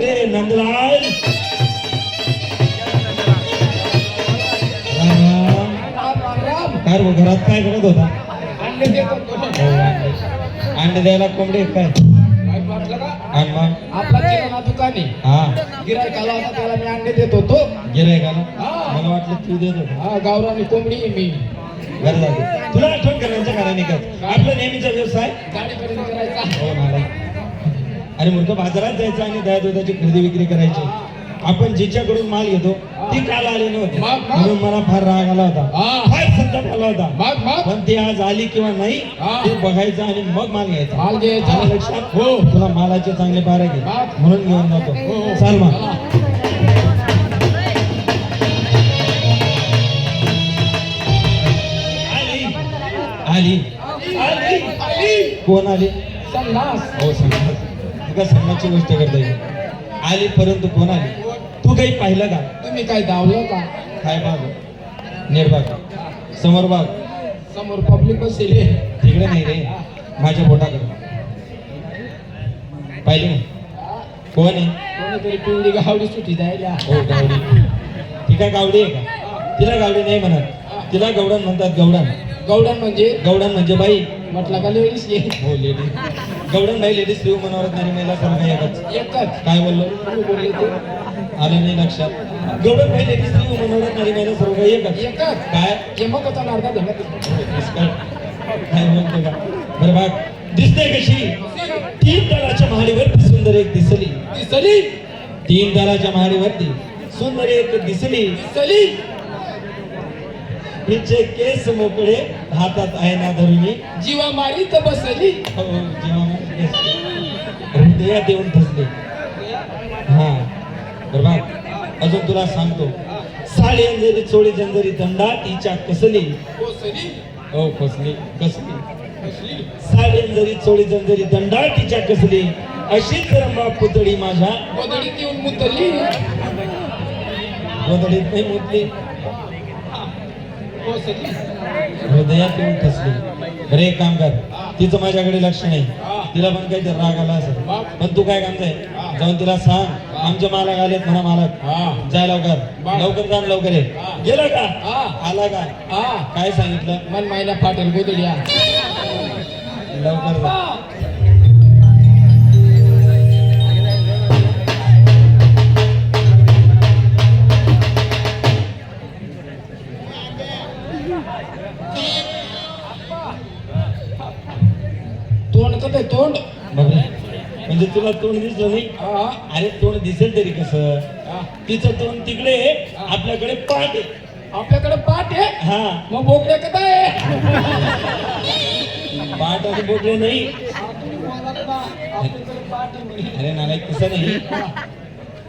ए नंदलाल. काय घरात काय करत होता? अंडे द्यायला कोंबडी काय? आपला किराणा दुकान आहे. हा. गिरायक आला होता त्याला मी अंडे देत होतो. गिराय का हा. मला वाटलं तू देत होता. हा गावरानी कोंबडी आहे मी. बरं झालं. तुला आठवण करण्याच्या कारण नाही का आपला नेहमीचा व्यवसाय? गाडी करायचा. हो अरे मूर्ख बाजारात जायचं आणि दया दुधाची खरेदी विक्री करायची आपण जिच्याकडून माल घेतो ती काल आली नव्हती. म्हणून मला फार राग आला होता हा. फार संताप आला होता पण ती आज आली किंवा नाही हा. ते बघायचं आणि मग माल घ्यायचा माल घ्यायचा. आलं लक्षात हो. तुला मालाचे चांगले बारा घे. म्हणून घेऊन जातो हो. चाल मग. आली आली. कोण आली संन्यास. हो सांगा तुका सांगण्याची गोष्ट करता येईल आली परंतु कोण आली? तू काही पाहिलं का? तुम्ही काय धावलं का? काय बाग? निर्बाग समोर बाग. समोर पब्लिक बसेल. तिकडे नाही रे. माझ्या बोटाकडे. पाहिली नाही? कोण आहे? कोणीतरी गावडी सुटी हो गावडी. ती काय गावडी आहे का? तिला गावडी नाही म्हणत. तिला गवडण म्हणतात गवडण. गौडन म्हणजे? गवडण म्हणजे बाई. म्हटलं का लेडीज? ये हो लेडी गवडण बाई लेडीज स्त्रीव मनावरत नाही महिला सर्व काही एकच. एकच. काय बोललो? तुम्ही बोलले ते? आलं नाही लक्षात. गवडण बाई लेडीज स्त्रीव मनावरत नाही महिला सर्व काही एकच. एकच. काय? मग होता अर्धा धंदा काय म्हणतो का? बरं बाग दिसते कशी? तीन दलाच्या महाडीवर सुंदर एक दिसली. दिसली. तीन दलाच्या महाडीवरती सुंदर एक दिसली. दिसली. हिचे केस मोकळे हातात आहे ना धरुणी जीवा मारी तर बसली. हो, केस हृदयात येऊन ठसले. हा बरं बाग अजून तुला सांगतो. साडी अंजरी चोळी जंजरी दंडा तिच्या कसली? हो कसली. कसली? साडी अंजरी चोळी जंजरी दंडा तिच्या कसली? अशीच रंबा पुतळी माझ्या गोदडीत येऊन मुतली. गोदडीत नाही मुतली. हृदयात येऊन ठसली बरं एक काम कर. तिचं माझ्याकडे लक्ष नाही. तिला पण काहीतरी राग आला असेल. पण तू काय काम आहे? जाऊन तिला सांग. आमच्या मालक आलेत म्हणा मालक. जाय लवकर. लवकर जा न लवकर ये. गेला का? आला का? काय सांगितलं? मन मायला फाटेल गोदड्या लवकर जा. तोंड कसं तोंड. म्हणजे तुला तोंड दिसलं नाही? हा. अरे तोंड दिसेल तरी कसं. तिचं तोंड तिकडे आहे, आपल्याकडे पाठ आहे. आपल्याकडे पाठ आहे? हा. मग बोकड्या कथा आहे? पाठ आणि बोलले नाही. आपल्याकडे पाठ आहे म्हणे. अरे नालायक तसं नाही.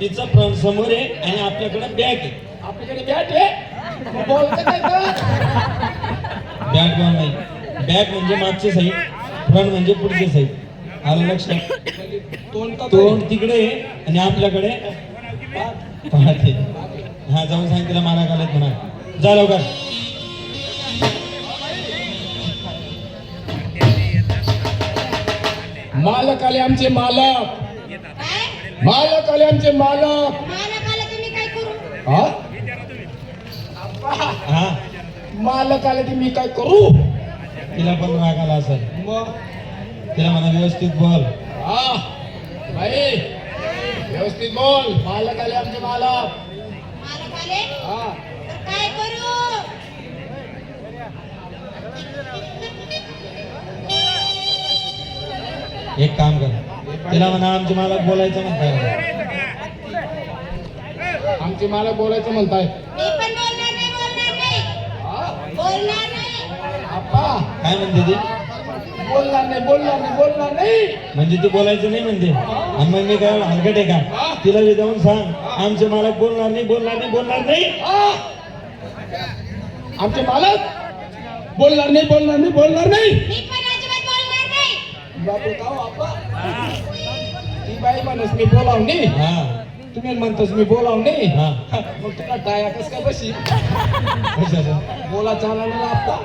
तिचं फ्रंट समोर आहे आणि आपल्याकडे बॅग आहे. आपल्याकडे बॅट आहे? मग बॉल काय तर बॅग बॉल नाही? बॅग म्हणजे मागची साईड फ्रंट म्हणजे पुढची साईड आलं लक्षात? तोंड तिकडे आहे आणि आपल्याकडे पाहते हा जाऊन सांग तिला मारा घालत म्हणा. जा लवकर. मालक आले आमचे मालक. मालक आले आमचे मालक. मालकाला तुम्ही काय करू? हा? हा. मालक आले की मी काय करू? तिला पण राग आला असेल. तिला म्हणा व्यवस्थित बोल. हा भाई व्यवस्थित बोल. मालक आले आमचे मालक. मालक आले? हा. तर काय करू? एक काम कर. तिला म्हणा आमचे मालक बोलायचं म्हणताय. आमचे मालक बोलायचं म्हणताय मी पण बोलणार नाही बोलणार नाही हा? बोलणार नाही आप्पा काय म्हणते ती? बोलणार नाही बोलणार नाही बोलणार नाही. म्हणजे ती बोलायचं नाही म्हणते. आणि मग मी काय हलकट आहे का? तिला बी जाऊन सांग. आमचे मालक बोलणार नाही बोलणार नाही बोलणार नाही? आमचे मालक बोलणार नाही बोलणार नाही बोलणार नाही. नाही. बापू का आप्पा ती बाई माणूस मी बोलावणी हा. तुम्ही म्हणतोस मी बोलाव नाही. हा. मग तुला टाया कस काय बशी? बोला चालायला लागता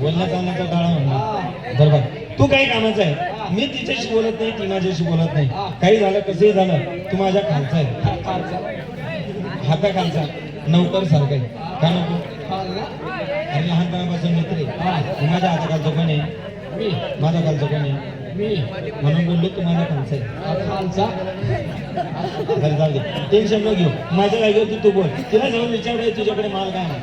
बोलण्या चालण्याचा टाळा म्हणणार बरोबर तू काही कामाचं आहे? मी तिच्याशी बोलत नाही ती माझ्याशी बोलत नाही. काही झालं कसंही झालं तू माझ्या खालचा आहे. हाता खालचा. नौकर सारखा आहे. का नको? लहानपणापासून मित्र माझ्या हाताखालचं कोण आहे? मी. माझ्या खालचं कोण आहे? मी म्हणून बोललो तू माझ्या खालचा आहे. खालचा? बरं जाऊ दे. टेन्शन न घेऊ. माझ्या जागेवरती तू बोल. तिला जाऊन विचार तुझ्याकडे माल काय आहे?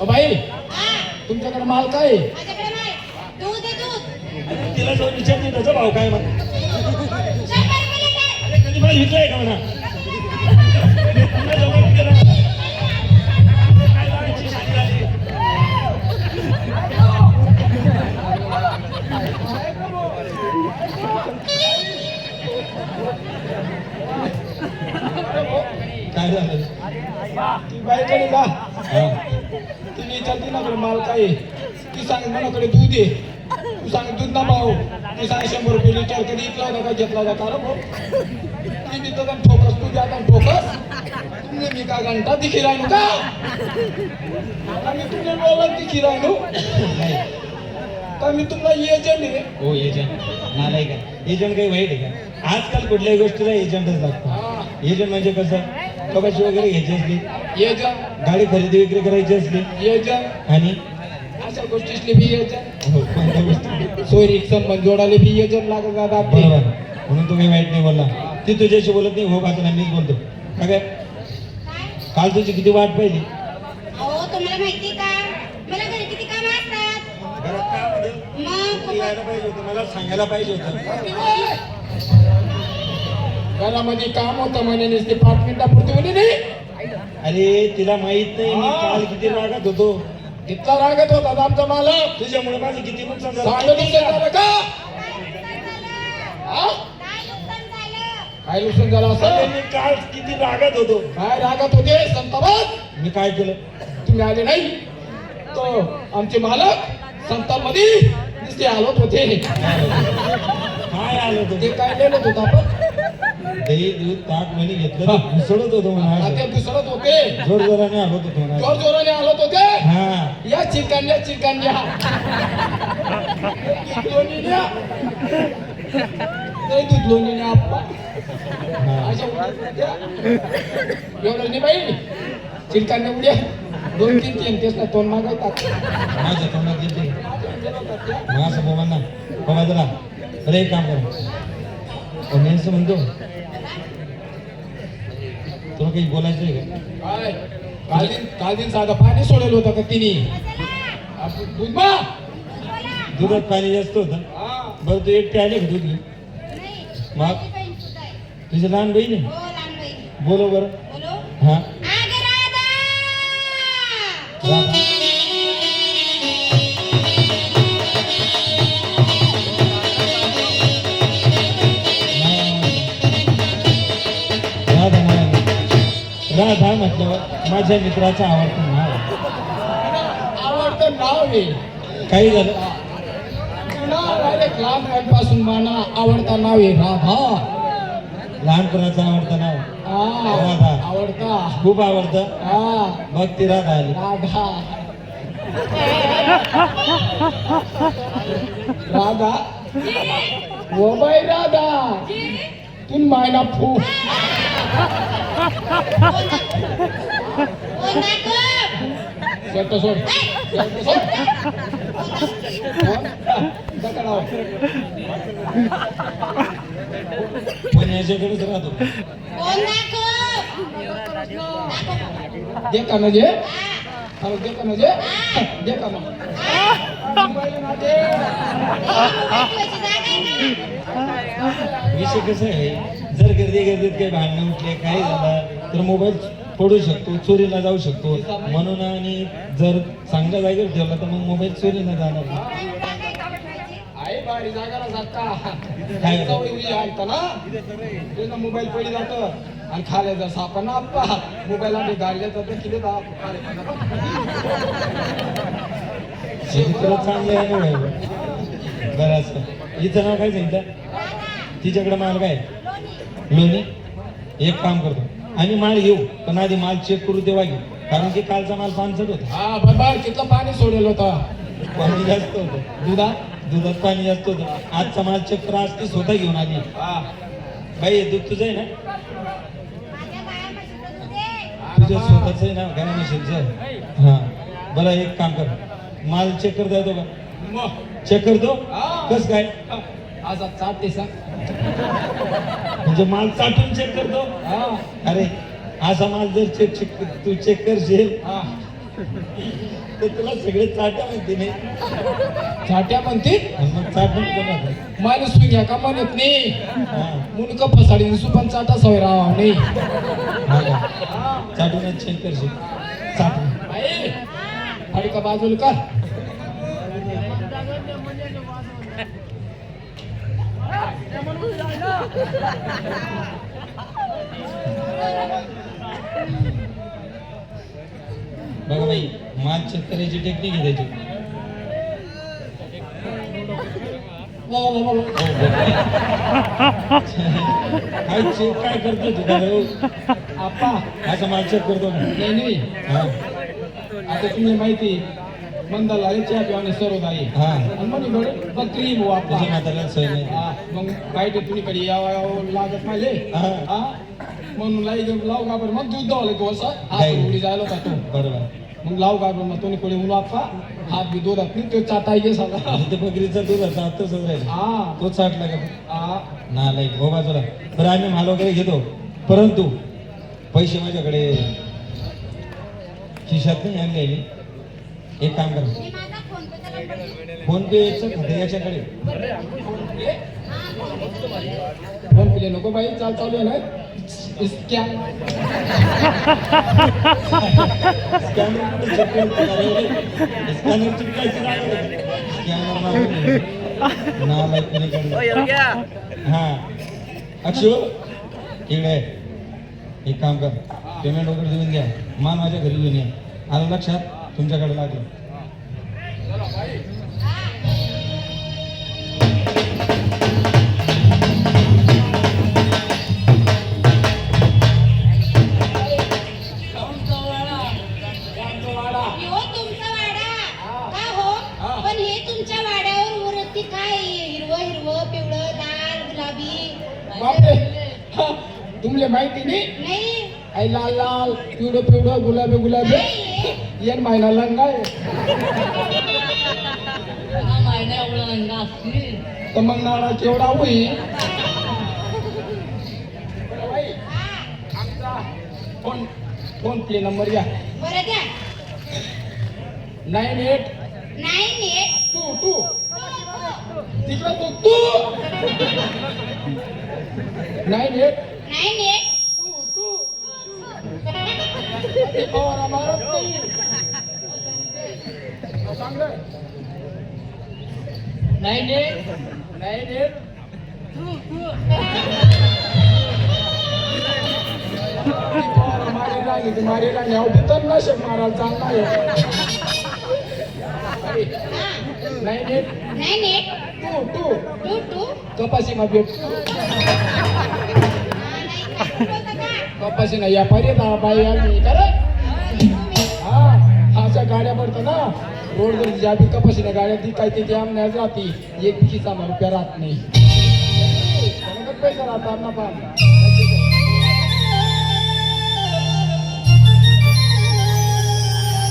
ओ बाई हा तुमच्याकडे माल काय नाही. तिला जाऊन विचारते त्याचा भाव काय म्हण कधी माल विकलाय का म्हणा. काय? ती सांग मनाकडे दूध आहे. तू सांग दूध ना भाऊ. ती सांग शंभर रुपये लिटर कधी इकला होता का घेतला होता का रे भाऊ? ती मी तर ठोकस तू द्या ठोकस. तुमने मी का घंटा दिखी राहिलो का? का मी तुमने बोलत दिखी राहिलो. नाही का मी तुमला एजंट आहे. हो एजंट नालाय का? एजंट काही वाईट आहे का? आजकाल कुठल्याही गोष्टीला एजंटच लागतो. एजंट म्हणजे कसं? कपाशी वगैरे घ्यायची असली. एजंट गाडी खरेदी विक्री करायची असली. एजंट आणि गोष्टीसले बी सोयरीक संबंध जोडाले बी लागत. बरोबर. म्हणून तू काही वाईट नाही बोलला. ती तुझ्याशी बोलत नाही हो बाजूला मीच बोलतो. काय काय काल तुझी किती वाट पाहिली? अहो तुम्हाला माहिती का? मला घरी किती काम असतात? घरात काय होतं? मग तू यायला पाहिजे होतं? मला सांगायला पाहिजे होतं. घरामध्ये काम होतं म्हणे नुसते पाच मिनिटापुरती म्हणे नाही अरे तिला माहीत नाही मी काल किती रागात होतो. कितला रागत होता आमचा मालक. तुझ्यामुळे माझं किती नुकसान झालं. का काय नुकसान झालं हा? असं मी काल किती रागात होतो. काय रागत होते? संताबाद मी काय केलं? तुम्ही आले नाही. तो आमचे मालक संतामध्ये नुसते आलोत होते. काय आलं ते होतं काय लिहिलं होतं आपण? दही दूध ताक म्हणे घेतलं घुसळत होतो म्हणा. हा, ते. दुसरत होते. जोर जोराने आलो होतो जोर जोराने या चिरकांड्या चिरकांड्या. दूध उड्या एवढं नाही बाई. चिरकांड्या उड्या. दोन तीन तीन. तेच ना तोंड मागवतात. माझ्या तोंडात येते मग असं बोमा ना बाबा जरा. अरे एक काम कर. मी असं म्हणतो. तुला काही बोलायचं आहे का काल दिन काल दिन साधं पाणी सोडेल होतं का तिने? आपण दूध मा दुधात पाणी जास्त होतं. हा. बरं तू एकटे आले का दूध मग? तुझी लहान बहीण आहे? हो बोलो बरं. बोलो? हा. राधा म्हटल्यावर माझ्या मित्राचं आवडतं नाव. आवडतं नाव काही झालं मला आवडता नाव आहे राधा. लहानपणाचं आवडतं नाव? हा, राधा. आवडता. खूप आवडतं. हा. मग ती राधा आली. राधा. राधा. O by Radha. तू मायना फू सोड. पण याच्याकडेच राहतो दे का म्हणजे हा दे का म्हणजे दे का विषय कसं आहे? जर गर्दी गर्दीत काही भांडणं उठले काही झालं तर मोबाईल पडू शकतो चोरीला जाऊ शकतो. म्हणून आणि जर चांगल्या जागेवर ठेवला तर मग मोबाईल चोरीला जाणार काय? मोबाईल पडी जात. आणि खाले जर सापा ना आप्पा मोबाईल आम्ही गाडल्या जातं किती मित्र चांगले आहे ना. बरं हिचं नाव काय सांगितलं? तिच्याकडे माल काय? लोणी लोणी एक काम करतो. आणि माल येऊ पण आधी माल चेक करू तेव्हा घेऊ. कारण की कालचा माल पानसट होता. हा बरोबर तिथलं पाणी सोडेल होता. पाणी जास्त होतं. दुधा? दुधात पाणी जास्त होतं. आजचा माल चेक करा आज ती स्वतः घेऊन आली हा. बाई हे दूध तुझं आहे ना. तुझं स्वतःच आहे ना? गाय म्हशीचं हा. बरं एक काम कर. माल चेक करता येतो का? मग चेक करतो. कस काय? आज चाट ते सांग म्हणजे माल चाटून चेक करतो? हा. अरे असा माल जर चेक चेक तू चेक करशील हा. तर तुला सगळे चाटा माहिती नाही चाट्या म्हणते? मग चाटून कोणाला? माणूस घ्या का म्हणत नाही? हा. मुनक फसाडी सुपन चाटा सवय राहा नाही. हा. का? चाटूनच चेक करशील. चाटून आई. अरे का बाजूला कर बघा बाई माल चेक करायची टेक्निक आहे त्याची. वा, वा. काय करतो तू काय आप्पा असा करतो? नाही नाही. हा. आता तुम्ही माहिती मंदाला चहा पिवाने सर्व आहे. हा. आणि म्हणे बकरी भाऊ तुझ्या आपला म्हाताऱ्याला सोय नाही हा, मग काय ते यावं यावं लागत नाही हा. हा? म्हणून लाई लाव का बरं? मग दूध उडी जायला होता तो. बरोबर. मग लाव का बरं? मग तो कडे ऊन आपला हात बी दूधात नाही तो बकरीचा दूध असा आत्ताच राहिला. हा. तो चाटला का? हा. ना नाही. हो बाजूला. बरं आम्ही माल वगैरे घेतो. परंतु पैसे माझ्याकडे खिशात नाही आणलेले एक काम करा. मी माझा फोन पेचा खाते याच्याकडे. हा, फोन पिले नको बाई चाल चालू आहे ना. स्कॅनर स्कॅनर काढलं. हा. अक्षु इकडे. आहे. एक काम कर. पेमेंट वगैरे देऊन घ्या. माल माझ्या घरी घेऊन या. आलं लक्षात? तुमच्याकडे लागलं. हो तुमचा वाडा. का हो. पण तुमच्या वाड्यावर वरती काय हिरवं हिरवं पिवळं लाल गुलाबी? बापरे. हा, तुमले माहिती नाही? आई लाल लाल पिवळं पिवळं गुलाबी गुलाबी. येन महिना लंगाय तर मग नाळा केवढा होईल. हा, आमचा फोन फोन पे नंबर द्या. Nine eight nine eight two two. तिकडं तू तू. नाईन एट नाईन एट ते फवारा मारत नाही चांगलं नाईन एट नाईन एट मारे राणी ते मारे राणी अहो ते तर नशक मारायला चांगला आहे nine eight nine eight two two two two कपाशी मा भेट का कपाशी ना या पर्यंत बाई आली खरं हा अशा गाड्या पडतात ना. रोड वर ज्या बी कपाशीने गाड्या ती काय ते आमण्यात जाती एक किसा रुपया राहत नाही. पैसा राहतात ना पण